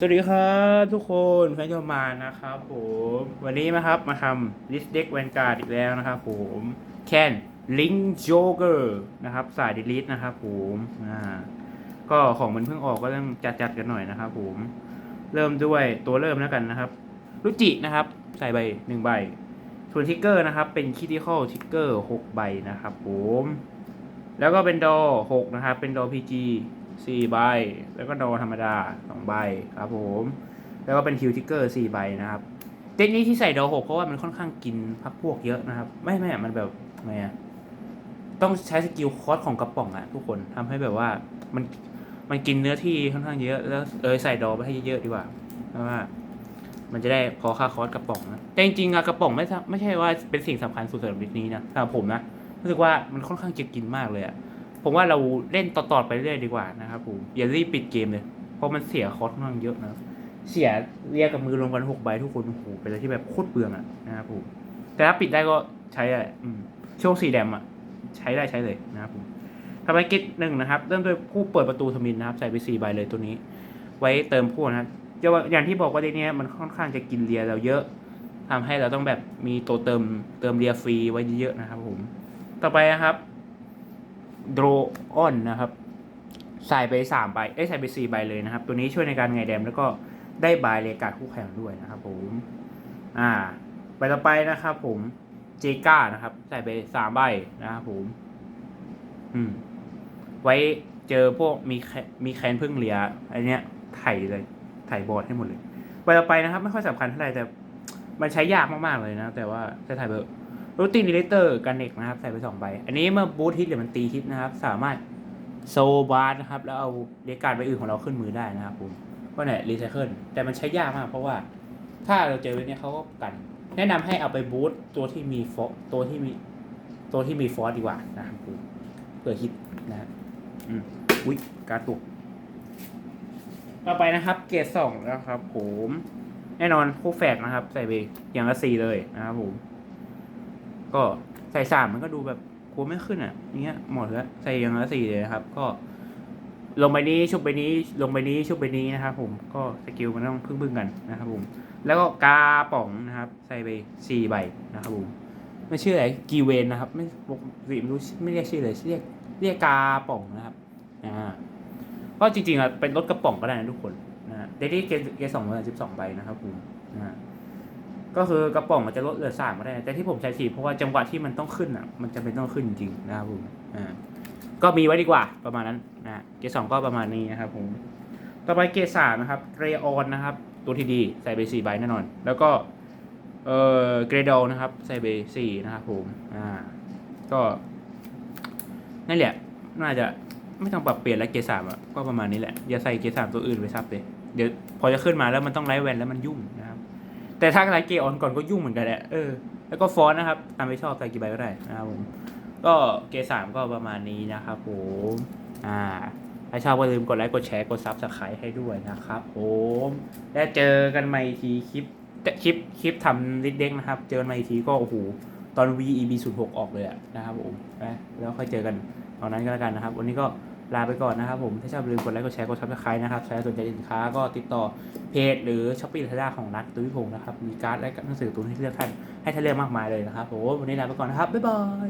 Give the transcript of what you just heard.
สวัสดีครับทุกคนแฟนจอมานะครับผมวันนี้นะครับมาทำลิสเด็กแวนการ์ดอีกแล้วนะครับผมแคนลิงโจเกอร์นะครับสายดีลิทนะครับผมอ่าก็ของมันเพิ่งออกก็ต้องจัดจัดๆกันหน่อยนะครับผมเริ่มด้วยตัวเริ่มแล้วกันนะครับรุจินะครับใส่ใบหนึ่งใบส่วนทิกเกอร์นะครับเป็นคิติคอลทิกเกอร์หกใบนะครับผมแล้วก็เป็นดอหกนะครับเป็นดอพีจี สี่ใบ แล้วก็ดอธรรมดาสองใบครับผม แล้วก็เป็นคิวทิกเกอร์สี่ใบนะครับ เด็กนี้ที่ใส่ดอหกเพราะว่ามันค่อนข้างกินพักพวกเยอะนะครับ ไม่ไม่มันแบบไงอะต้องใช้สกิลคอสของกระป๋องอะทุกคนทำให้แบบว่ามันมันกินเนื้อที่ค่อนข้างเยอะ แล้วเออใส่ดอไปให้เยอะๆดีกว่าเพราะว่ามันจะได้พอค่าคอสกระป๋องนะแต่จริงๆอะกระป๋องไม่ใช่ไม่ใช่ว่าเป็นสิ่งสำคัญสุดสำหรับดิสนี้นะสำหรับผมนะรู้สึกว่ามันค่อนข้างจะกินมากเลยอะ ผมว่าเราเล่นต่อๆไปเรื่อยดีกว่านะครับผมอย่ารีบปิดเกมเลย เพราะมันเสียคอสบ้างเยอะนะเสียเรียกกับมือรวมกันหกใบทุกคนโอ้โหเป็นอะไรที่แบบโคตรเปลืองอะนะครับผมแต่ถ้าปิดได้ก็ใช้ได้อืมช่วงสีแดมอะใช้ได้ใช้เลยนะครับผมทำไปกิจหนึ่งนะครับ เริ่มด้วยผู้เปิดประตูทมินนะครับ ใส่ไปสี่ใบเลยตัวนี้ ไว้เติมพวกนะครับจะอย่างที่บอกว่าในนี้มันค่อนข้างจะกินเรียเราเยอะทำให้เราต้องแบบมีตัวเติมเติมเรียฟรีไว้เยอะๆนะครับผม ต่อไปนะครับ โดรออนนะครับ ใส่ไปสามใบเอ้ยใส่ไปสี่ใบเลยนะครับ ตัวนี้ช่วยในการไงแดมแล้วก็ได้บายเลกาดคู่แข่งด้วยนะครับผมอ่าใบต่อไปนะครับผมเจก้านะครับ ใส่ไปสามใบนะครับผมอืม ไว้เจอพวกมีแคมีแคนพึ่งเลียอันเนี้ยไถเลยไถ่บอร์ดให้หมดเลยใบต่อไปนะครับ ไม่ค่อยสำคัญเท่าไหร่แต่มันใช้ยากมากๆเลยนะ แต่ว่าจะถ่ายเบอร์ รูตินดีเลเตอร์กันเนกนะครับ ใส่ไปสองใบ อันนี้เมื่อบูทฮิตหรือมันตีฮิตนะครับ สามารถโซบาร์นะครับ แล้วเอาเรยกการ์ดใบอื่นของเราขึ้นมือได้นะครับผมก็เนี่ยรีไซเคิลแต่มันใช้ยากมากเพราะว่าถ้าเราเจอเรื่องนี้เขาก็กัน แนะนำให้เอาไปบูทตัวที่มีฟอตัวที่มีตัวที่มีฟอสดีกว่านะครับผมเพื่อฮิตนะอืมอุ้ยการดตกต่อไปนะครับ เกรดสองนะครับผม แน่นอนคู่แฝดนะครับ ใส่ไปอย่างละสี่เลยนะครับผม ก็ใส่สามมันก็ดูแบบกลัวไม่ขึ้นอะเนี้ยหมดแล้วใส่อย่างละสี่เลยนะครับ ก็ ลงไปนี้ชุบไปนี้ ลงไปนี้ชุบไปนี้นะครับผมก็สกิลมันต้องพึ่งๆกันนะครับผม แล้วก็กาป๋องนะครับ ใส่ไปสี่ใบนะครับผมไม่ชื่ออะไรกีเวนนะครับ ไม่ปกติไม่รู้ไม่เรียกชื่อเลยเรียกเรียกกาป๋องนะครับอ่าก็จริงๆอะเป็นรถกระป๋องก็ได้นะทุกคนนะเดลี่เกสองร้อยสิบสองใบนะครับผมนะ ก็คือกระป๋องมันจะลดเหลือสามก็ได้ แต่ที่ผมใช้สี่เพราะว่าจังหวะที่มันต้องขึ้นอะ มันจะเป็นต้องขึ้นจริงนะครับผมอ่าก็มีไว้ดีกว่าประมาณนั้นนะเกรดสองก็ประมาณนี้นะครับผมต่อไปเกรดสามนะครับเกรออนนะครับตัวที่ดีใส่ไปสี่ใบแน่นอน แล้วก็เอ่อเกรดอลนะครับใส่ไปสี่นะครับผมอ่าก็นั่นแหละน่าจะไม่ต้องปรับเปลี่ยนแล้วเกรดสามอะก็ประมาณนี้แหละอย่าใส่เกรดสามตัวอื่นไปซับเลยเดี๋ยวพอจะขึ้นมาแล้วมันต้องไล่แวนแล้วมันยุ่งนะ แต่ถ้าไลเกรดออนก่อนก็ยุ่งเหมือนกันแหละเออแล้วก็ฟอนต์นะครับตามไปชอบใส่กี่ใบก็ได้นะครับผมก็เกสามก็ประมาณนี้นะครับผมอ่าถ้าชอบก็ลืมกดไลค์กดแชร์กดซับสไครต์ให้ด้วยนะครับผมแล้เจอกันใหม่อีกทีคลิปคลิปคลิปทำลิดเด็กนะครับ เจอกันใหม่อีกทีก็โอ้โหตอน VEB 0 6 ออกเลยอะนะครับผมนะแล้วค่อยเจอกันตอนนั้นก็แล้วกันนะครับ วันนี้ก็ ลาไปก่อนนะครับผม ถ้าชอบลืมกดไลค์กดแชร์กดซับสไครต์นะครับใครสนใจสินค้าก็ติดต่อเพจ หรือช้อปปี้ลาซาด้าของนัทตุ้ยพงศ์นะครับ มีการ์ดและหนังสือตัวให้เลือกท่านให้ท่านเลือกมากมายเลยนะครับผมวันนี้ลาไปก่อนนะครับบ๊ายบาย